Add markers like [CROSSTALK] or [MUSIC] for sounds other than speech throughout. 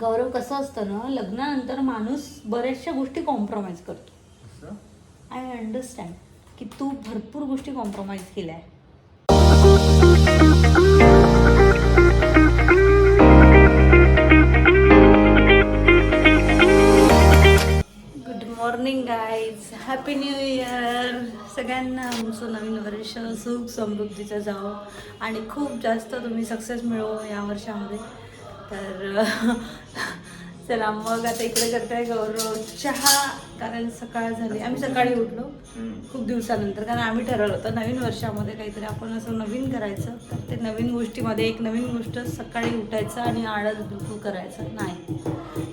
गौरव कसं असतं ना लग्नानंतर माणूस बऱ्याचशा गोष्टी कॉम्प्रोमाइज करतो. असं? आय अंडरस्टँड की तू भरपूर गोष्टी कॉम्प्रोमाइज केल्या. आहे good morning guys happy new year सगळ्यांना आमचं नवीन वर्ष सुख समृद्धीचं जावं. आणि खूप जास्त तुम्ही सक्सेस मिळवो या वर्षामध्ये. तर [LAUGHS] चला मग आता इकडे करताय गौरव चहा कारण सकाळ झाली. आम्ही सकाळी उठलो खूप दिवसानंतर कारण आम्ही ठरवलं होतं नवीन वर्षामध्ये काहीतरी आपण असं नवीन करायचं तर ते नवीन गोष्टीमध्ये एक नवीन गोष्ट सकाळी उठायचं आणि आळस बिलकुल करायचं नाही.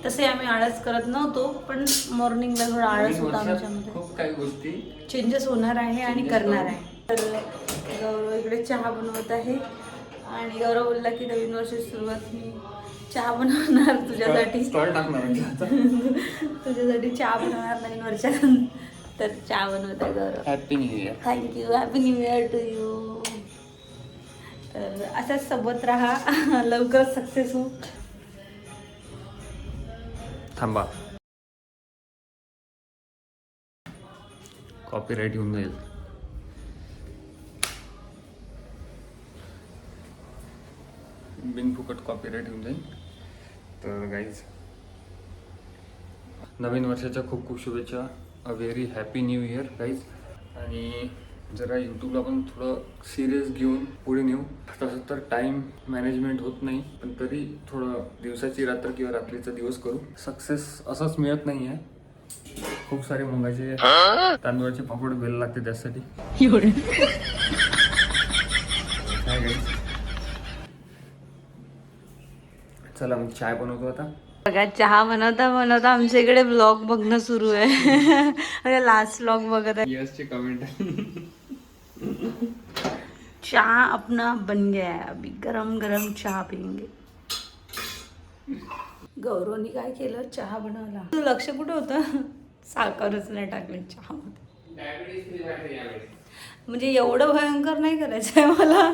तसे आम्ही आळस करत नव्हतो पण मॉर्निंगला थोडा आळस होता आमच्यामध्ये. खूप काही गोष्टी चेंजेस होणार आहे आणि करणार आहे. तर गौरव इकडे चहा बनवत आहे. आणि गौरव बोलला की नवीन वर्षाची सुरुवात मी चहा बनवणार तुझ्यासाठी. स्टॉल टाकणार आहे चहाचा. [LAUGHS] तुझ्यासाठी चहा बनवणार नवीन वर्षात तर चहा बनवत आहे Gaurav happy new year thank you happy new year to you तर असाच सोबत राहा. लवकरच सक्सेस हो थांबा. कॉपीराईट येऊन जाईल. बिनफुकट कॉपीराईट येऊन जाईल. तर गाईज नवीन वर्षाच्या खूप खूप शुभेच्छा. A very happy new year guys आणि जरा यूट्यूबला पण थोडं सिरियस घेऊन पुढे नेऊ. तसं तर टाईम मॅनेजमेंट होत नाही पण तरी थोडं दिवसाची रात्र किंवा रात्रीचा दिवस करू. सक्सेस असंच मिळत नाही आहे. खूप सारे मुंगाचे तांदूळाचे पापड बेल लागते त्यासाठी काय guys? चला मग चाय बनवतो आता. बघा चहा बनवता बनवता आमच्या इकडे ब्लॉग बघणं सुरू आहे. [LAUGHS] लास्ट ब्लॉग बघत आहे. यसचे कमेंट चाय अपना बन गया है अभी गरम गरम चहा पियेंगे. गौरवनी काय केलं? चहा बनवला. तुझं लक्ष कुठं होतं? [LAUGHS] साखरच नाही टाकली चहामध्ये. म्हणजे एवढं भयंकर नाही करायचं आहे मला.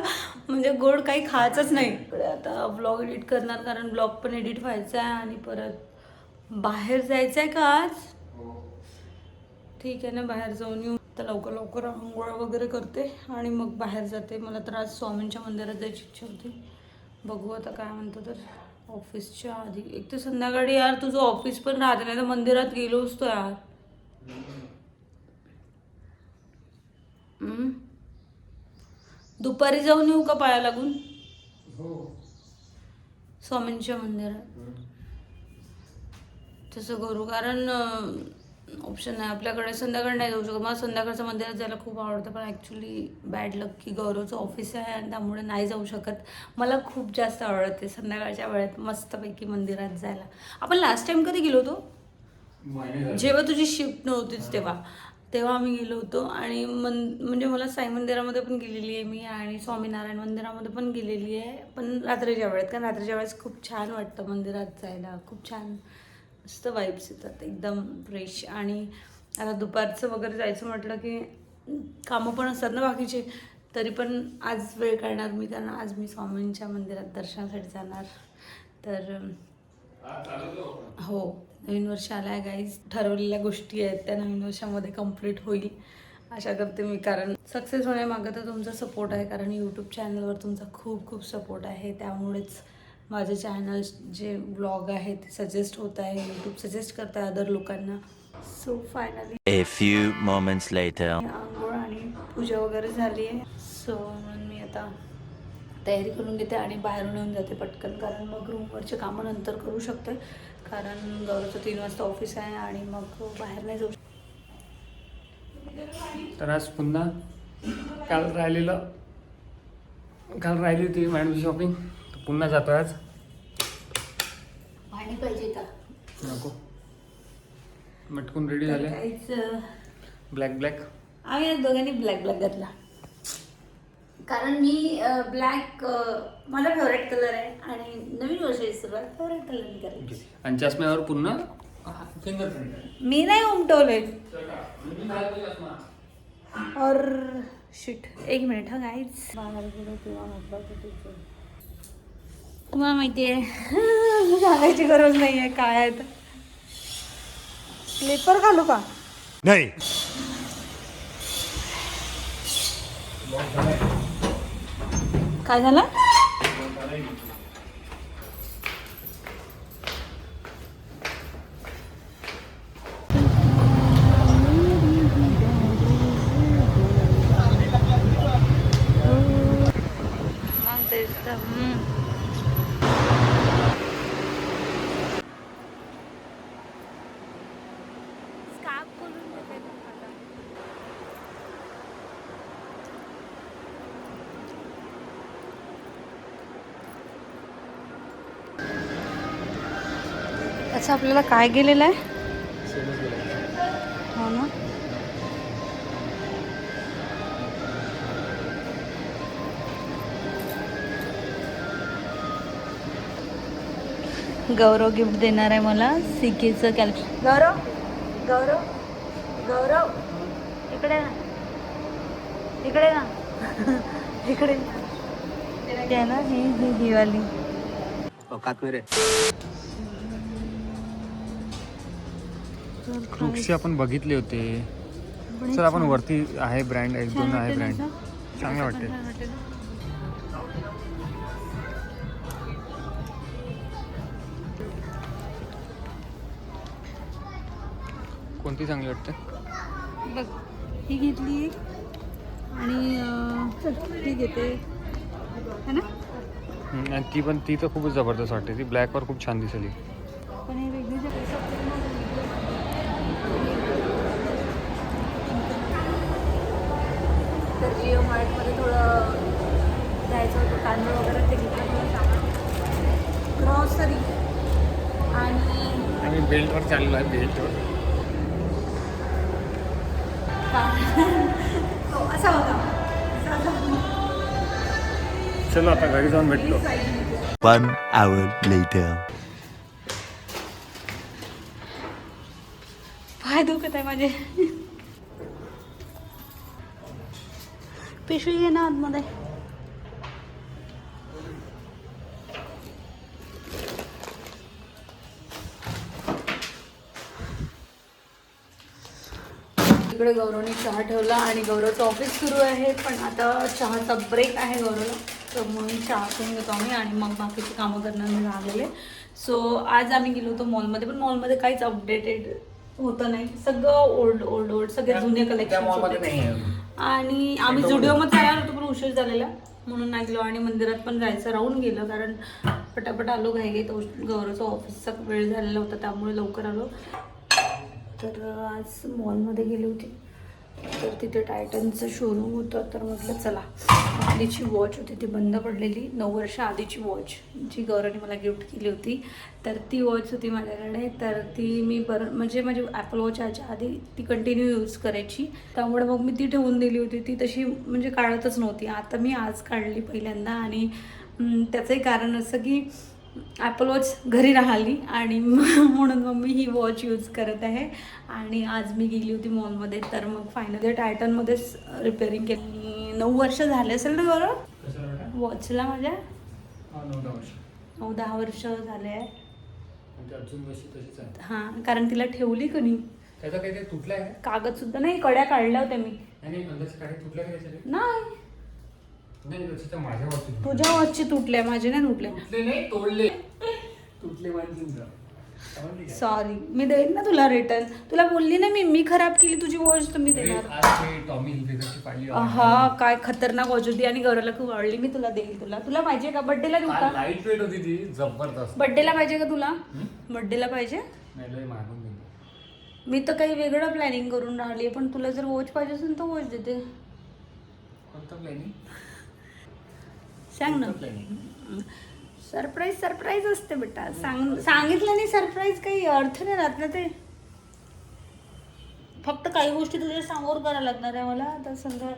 म्हणजे गोड काही खायचंच नाही. इकडे आता ब्लॉग एडिट करणार कारण ब्लॉग पण एडिट व्हायचा आहे आणि परत बाहेर जायचं आहे का आज? ठीक आहे ना बाहेर जाऊन येऊ. तर लवकर लवकर आंघोळ वगैरे करते आणि मग बाहेर जाते. मला तर आज स्वामींच्या मंदिरात जायची इच्छा होती. बघू आता काय म्हणतो तर ऑफिसच्या आधी. एक तर संध्याकाळी यार तुझं ऑफिस पण राहते नाही तर मंदिरात गेलो असतो यार? दुपारी जाऊन येऊ का पाया लागून? स्वामींच्या मंदिरात. तसं करू कारण ऑप्शन नाही. आपल्याकडे संध्याकाळी नाही जाऊ शकत. मला संध्याकाळचं मंदिरात जायला खूप आवडतं पण ॲक्च्युली बॅड लक की गौरवचं ऑफिस आहे आणि त्यामुळे नाही जाऊ शकत. मला खूप जास्त आवडते संध्याकाळच्या वेळेत मस्तपैकी मंदिरात जायला. आपण लास्ट टाइम कधी गेलो होतो? जेव्हा तुझी शिफ्ट नव्हतीच तेव्हा. तेव्हा आम्ही गेलो होतो आणि मन म्हणजे मला साई मंदिरामध्ये पण गेलेली आहे मी आणि स्वामीनारायण मंदिरामध्ये पण गेलेली आहे. पण रात्रीच्या वेळेत कारण रात्रीच्या वेळेस खूप छान वाटतं मंदिरात जायला. खूप छान मस्त वाईब्स येतात एकदम फ्रेश आणि आता दुपारचं वगैरे जायचं म्हटलं की कामं पण असतात ना बाकीचे तरी पण आज वेळ काढणार मी कारण आज मी स्वामींच्या मंदिरात दर्शनासाठी जाणार. तर हो. नवीन वर्ष आलं आहे गाईज ठरवलेल्या गोष्टी आहेत त्या नवीन वर्षामध्ये कंप्लीट होईल आशा करते मी. कारण सक्सेस होण्यामागं तर तुमचा सपोर्ट आहे कारण यूट्यूब चॅनलवर तुमचा खूप खूप सपोर्ट आहे. त्यामुळेच माझे चॅनल जे ब्लॉग आहे ते सजेस्ट होत आहे यूट्यूब सजेस्ट करत आहे अदर लोकांना. So finally A few moments later. आंघोळ आणि पूजा वगैरे झाली आहे. सो म्हणून मी आता तयारी करून घेते आणि बाहेरून येऊन जाते पटकन. कारण मग रूमवरचे कामं नंतर करू शकते. कारण गौरवचं तीन वाजता ऑफिस आहे आणि मग बाहेर नाही जाऊ तर आज पुन्हा काल राहिलेलं काल राहिली होती मॅडमची शॉपिंग तर पुन्हा जातो आज. पाणी पाहिजे का नको. मटकून रेडी झाले. काहीच ब्लॅक ब्लॅक आम्ही आज दोघांनी ब्लॅक ब्लॅक घातला. कारण मी ब्लॅक माझा फेवरेट कलर आहे आणि नवीन वर्षाची सुरुवात फेवरेट कलरनी करायची आणि चष्म्यावर पुन्हा फिंगरप्रिंट मी नाही उमटवले. और शिट एक मिनिट हा गाईच तुम्हाला माहिती आहे [LAUGHS] सांगायची गरज नाही आहे काय आहे स्लीपर घालू का? नहीं. काय झालं मग तेच तर, हम्म. स्कार्फ खोलून देते तुम्हाला. अच्छा आपल्याला काय गेलेलं आहे? हो ना. गौरव गिफ्ट देणार आहे मला सिकेचं कॅल गौरव गौरव गौरव. इकडे ना. इकडे ना. [LAUGHS] इकडे आहे ना ही ही ही वाली. हो, औकात मेरे फ्रुक्सचे आपण बघितले होते. सर आपण वरती आहे ब्रँड एक दोन आहे ब्रँड चांगले वाटते कोणती चांगली वाटते? बघ ही घेतली एक. आणि ही घेते. ना? ती पण ती तर खूपच जबरदस्त वाटते. ती ब्लॅकवर खूप छान दिसली पण मार्टमध्ये थोडं जायचं होतं तांदूळ वगैरे ते घेतलं ग्रॉसरी आणि आम्ही बेल्टवर चाललो आहे बेल्टवर. हो असा होता. चलो आता घरी जाऊन भेटतो One hour later. पाय दुखत आहे माझे. पिशवी घे ना आतमध्ये. इकडे गौरवने चहा ठेवला आणि गौरवचं ऑफिस सुरू आहे पण आता चहाचा ब्रेक आहे गौरवला. तर म्हणून चहा करून घेतो आम्ही आणि मग बाकीची कामं करणार मी सो आज आम्ही गेलो होतो मॉलमध्ये पण मॉलमध्ये काहीच अपडेटेड होतं नाही. सगळं ओल्ड ओल्ड ओल्ड सगळे जुने कलेक्शन आणि आम्ही जुडिओमध्ये तयार होतो पण उशीर झालेला. म्हणून नाही गेलो आणि मंदिरात पण जायचं राहून गेलं कारण पटापट आलो घाई घाई तो गौरवचा ऑफिसचा वेळ झालेला होता त्यामुळे लवकर आलो. तर आज मॉलमध्ये गेली होती. तर तिथे टायटनचं शोरूम होतं. तर म्हटलं चला. आपलीची वॉच होती ती बंद पडलेली. नऊ वर्ष आधीची वॉच जी गौरवने मला गिफ्ट केली होती. तर ती वॉच होती माझ्याकडे. तर ती मी पर म्हणजे माझी ॲपल वॉच याच्या आधी ती कंटिन्यू यूज करायची. त्यामुळे मग मी ती ठेवून दिली होती. ती तशी म्हणजे काढतच नव्हती. आता मी आज काढली पहिल्यांदा. आणि त्याचंही कारण असं की ॲपल वॉच घरी राहिली आणि [LAUGHS] म्हणून मग मी ही वॉच यूज करत आहे. आणि आज मी गेली होती मॉलमध्ये तर मग फायनली टायटनमध्येच रिपेअरिंग केली. नऊ वर्ष झाले असेल ना बरोबर वॉचला माझ्या? नऊ दहा वर्ष. झाले. आहे. हां कारण तिला ठेवली का नाही? त्याचा काही ते तुटला आहे कागद सुद्धा नाही कड्या काढल्या होत्या मी. आणि अंदाज काही तुटला का त्याच्यात नाही नाही त्याच्या माझ्या बाबतीत तुझ्या वॉचची तुटल्या माझे नाही तुटले. नाही तोडले. तुटले माणसांचा समजली का? सॉरी मी देईन ना तुला रिटर्न तुला बोलली ना मी मी खराब केली तुझी वॉच तर मी देणार. आज ते टॉमी हिलफिगरची पाडली हा काय खतरनाक वॉच होती आणि गौरवला खूप आवडली. मी तुला देईल तुला. तुला पाहिजे का? बर्थडेला देऊ का? लाइट वेट होती ती जबरदस्त. बर्थडेला पाहिजे का तुला? बर्थडेला पाहिजे? नाही लय मागून दिली मी तर काही वेगळं प्लॅनिंग करून राहिली पण तुला जर वॉच पाहिजे असेल तर वॉच देते. कोणतं प्लॅनिंग सांग ना. सरप्राईज सरप्राईज असते बेटा. सांग सांगितलं नाही सरप्राईज काही अर्थ नाही राहत ना ते. फक्त काही गोष्टी तुझ्या समोर करायला लागणार आहे मला. आता समजा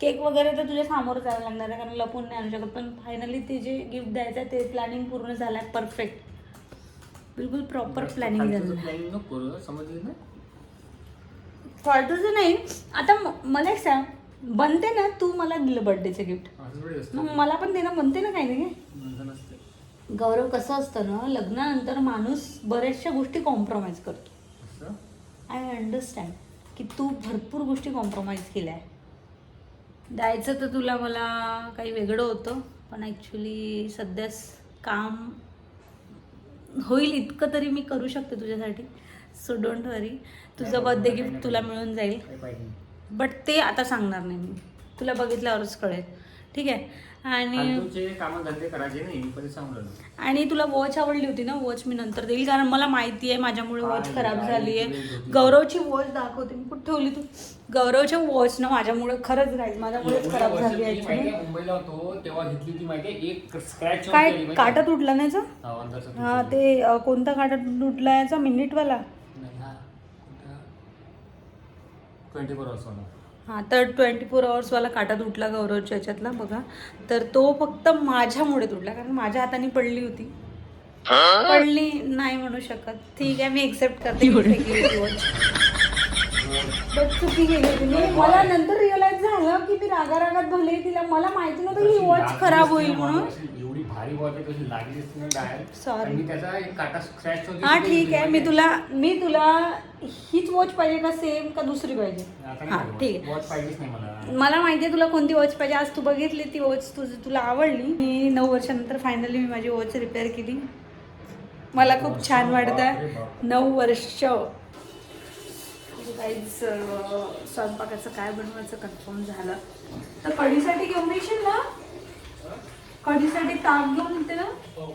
केक वगैरे तर तुझ्या समोर करायला लागणार आहे कारण लपून नाही आणू शकत. पण फायनली ते जे गिफ्ट द्यायचं आहे ते प्लॅनिंग पूर्ण झालं आहे परफेक्ट बिलकुल प्रॉपर प्लॅनिंग झालं फालतूचं नाही. आता मला एक सांग. बनते ना तू मला दिलं बर्थडेचं गिफ्ट मग मला पण देणं बनते ना काही नाही गौरव कसं असतं ना लग्नानंतर माणूस बऱ्याचशा गोष्टी कॉम्प्रोमाइज करतो? आय अंडरस्टँड की तू भरपूर गोष्टी कॉम्प्रोमाइज केल्या. आहे द्यायचं तर तुला मला काही वेगळं होतं पण ॲक्च्युली सध्याच काम होईल इतकं तरी मी करू शकते तुझ्यासाठी. सो डोंट वरी तुझं बर्थडे गिफ्ट तुला मिळून जाईल. बट ते आता सांगणार नाही मी. तुला बघितल्यावरच कळेल. ठीक आहे? आणि करायचे नाही सांगलो आणि तुला वॉच आवडली होती ना? वॉच मी नंतर देईल कारण मला माहिती आहे माझ्यामुळे वॉच खराब झाली आहे गौरवची वॉच दाखवते मी. कुठे ठेवली तू? गौरवच्या वॉच ना माझ्यामुळे खरंच राहील माझ्यामुळेच खराब झाली आहे. मुंबईला होतो तेव्हा घेतली होती माहिती एक स्क्रॅच काय काटा तुटला नाही हा ते कोणता काटा तुटला याचा? मिनिटवाला? ट्वेंटी फोर आवर्स हा तर ट्वेंटी फोर आवर्सवाला काटा तुटला गौरवच्या याच्यातला बघा. तर तो फक्त माझ्यामुळे तुटला कारण माझ्या हाताने पडली होती. पडली नाही म्हणू शकत. ठीक आहे मी एक्सेप्ट करते. चुकी गेली मी मला नंतर रिअलाइज झालं की मी रागा रागात भले तिला मला माहिती नव्हतं ही वॉच खराब होईल म्हणून. एवढी भारी वॉच आहे कशी. मी त्याचा एक काटा स्क्रॅच होती हा ठीक आहे. मी तुला मी तुला हीच वॉच पाहिजे का सेम का दुसरी पाहिजे? हा ठीक आहे. वॉच पाहिजेच नाही मला. मला माहिती आहे तुला कोणती वॉच पाहिजे. आज तू बघितली ती वॉच तुझी तुला आवडली. मी नऊ वर्षानंतर फायनली मी माझी वॉच रिपेअर केली. मला खूप छान वाटतं नऊ वर्ष. काहीच स्वयंपाकाचं काय बनवायचं कन्फर्म झालं. तर कढीसाठी घेऊन येशील ना? कढीसाठी ताक घेऊन येते ना? हो.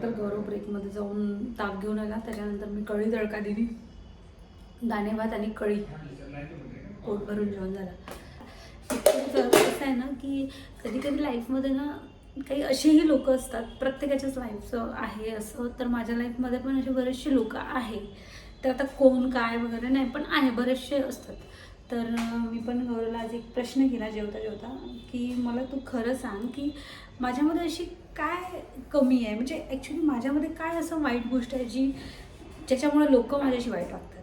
त्यानंतर गौरव ब्रेकमध्ये जाऊन ताप घेऊन आला. त्याच्यानंतर मी कळी तडका दिली. दाणे भात आणि कळी पोट भरून जेवण झाला. असं कसं आहे ना की कधी कधी लाईफमध्ये ना काही असेही लोक असतात प्रत्येकाच्याच लाईफचं आहे असं तर माझ्या लाईफमध्ये पण असे बरेचसे लोक आहे. तर आता कोण काय वगैरे नाही पण आहे बरेचसे असतात. तर मी पण गौरवला आज एक प्रश्न केला जेवता जेवता की मला तू खरं सांग की माझ्यामध्ये अशी काय कमी आहे? म्हणजे ॲक्च्युली माझ्यामध्ये काय असं वाईट गोष्ट आहे जी ज्याच्यामुळे लोक माझ्याशी वाईट वागतात?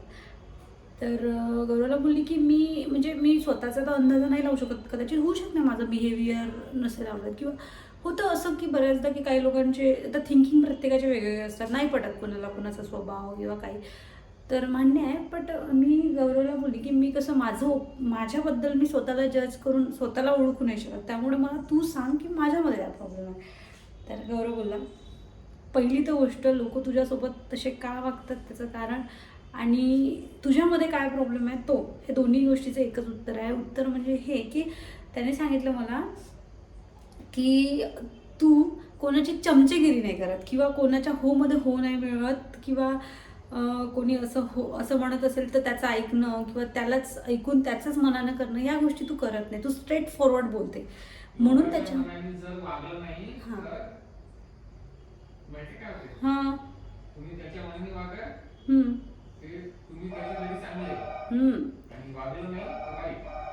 तर गौरवला बोलली की मी म्हणजे मी स्वतःचा तर अंदाज नाही लावू शकत. कदाचित होऊ शकत नाही माझं बिहेवियर नसेल आवडत किंवा होतं असं की बऱ्याचदा की काही लोकांचे आता थिंकिंग प्रत्येकाचे वेगवेगळे असतात. नाही पटत कोणाला कोणाचा स्वभाव किंवा काही. तर मान्य आहे बट मी गौरवला बोलली की मी कसं माझं माझ्याबद्दल मी स्वतःला जज करून स्वतःला ओळखू नाही शकत. त्यामुळे मला तू सांग की माझ्यामध्ये काय प्रॉब्लेम आहे? तर गौरव बोलला. पहिली तर गोष्ट लोक तुझ्यासोबत तसे का वागतात त्याचं कारण? आणि तुझ्यामध्ये काय प्रॉब्लेम आहे? तो. हे दोन्ही गोष्टीचं एकच उत्तर आहे. उत्तर म्हणजे हे की त्याने सांगितलं मला की तू कोणाची चमचेगिरी नाही करत किंवा कोणाच्या होमध्ये हो नाही मिळवत किंवा कोणी असं हो असं म्हणत असेल तर त्याचं ऐकणं किंवा त्यालाच ऐकून त्याचंच मनानं करणं या गोष्टी तू करत नाही. तू स्ट्रेट फॉरवर्ड बोलते. म्हणून त्याच्या हां.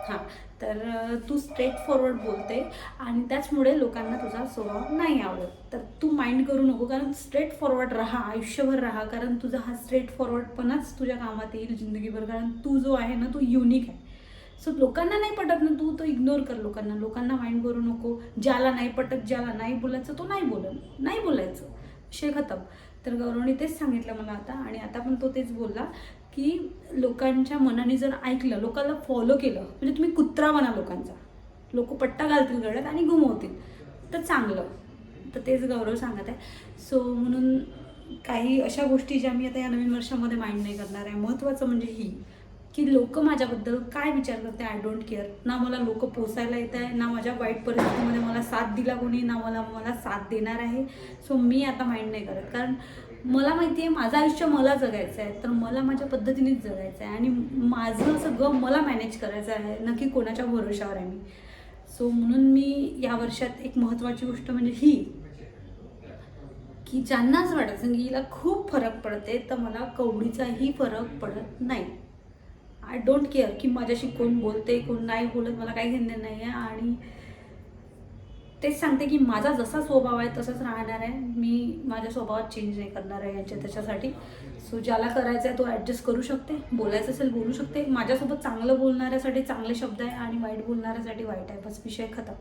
हां. तर हां. तू स्ट्रेट फॉरवर्ड बोलते आणि त्याचमुळे लोकांना तुझा स्वभाव नाही आवडत. तर तू माइंड करू नको कारण स्ट्रेट फॉरवर्ड राहा आयुष्यभर राहा कारण तुझा हा स्ट्रेट फॉरवर्डपणाच तुझ्या कामात येईल जिंदगीभर. कारण तू जो आहे ना तो युनिक आहे. सो लोकांना नाही पटत ना तू तो इग्नोर कर लोकांना. लोकांना माइंड करू नको. ज्याला नाही पटत ज्याला नाही बोलायचं तो नाही बोलल नाही बोलायचं. शे खतम. तर गौरवने तेच सांगितलं मला आता. आणि आता पण तो तेच बोलला की लोकांच्या मनाने जर ऐकलं लोकांना फॉलो केलं म्हणजे तुम्ही कुत्रा बना लोकांचा. लोक पट्टा घालतील गळ्यात आणि घुमवतील. तर चांगलं. तर तेच गौरव सांगत आहे. सो म्हणून काही अशा गोष्टी ज्या मी आता या नवीन वर्षामध्ये माइंड नाही करणार आहे. महत्त्वाचं म्हणजे ही. की लोक माझ्याबद्दल काय विचार करते आय डोंट केअर ना मला लोक पोसायला येत आहे ना माझ्या वाईट परिस्थितीमध्ये मला साथ दिला कोणी ना मला मला साथ देणार आहे. सो मी आता माइंड नाही करत. कारण मला माहिती आहे माझं आयुष्य मला जगायचं आहे. तर मला माझ्या पद्धतीनेच जगायचं आहे. आणि माझं सगळं मला मॅनेज करायचं आहे नक्की कोणाच्या भरोशावर आहे मी. सो म्हणून मी या वर्षात एक महत्त्वाची गोष्ट म्हणजे ही की ज्यांनाच वाटत संगीला की हिला खूप फरक पडते तर मला कवडीचाही फरक पडत नाही. आय डोंट केअर की माझ्याशी कोण बोलते कोण नाही बोलत मला काही घेणं नाही आहे आणि तेच सांगते की माझा जसा स्वभाव आहे तसाच राहणार आहे. मी माझ्या स्वभावात चेंज नाही करणार आहे याच्या त्याच्यासाठी. सो ज्याला करायचं आहे तो ॲडजस्ट करू शकते. बोलायचं असेल बोलू शकते. माझ्यासोबत चांगलं बोलणाऱ्यासाठी चांगले शब्द आहे आणि वाईट बोलणाऱ्यासाठी वाईट आहे. बस विषय खतम.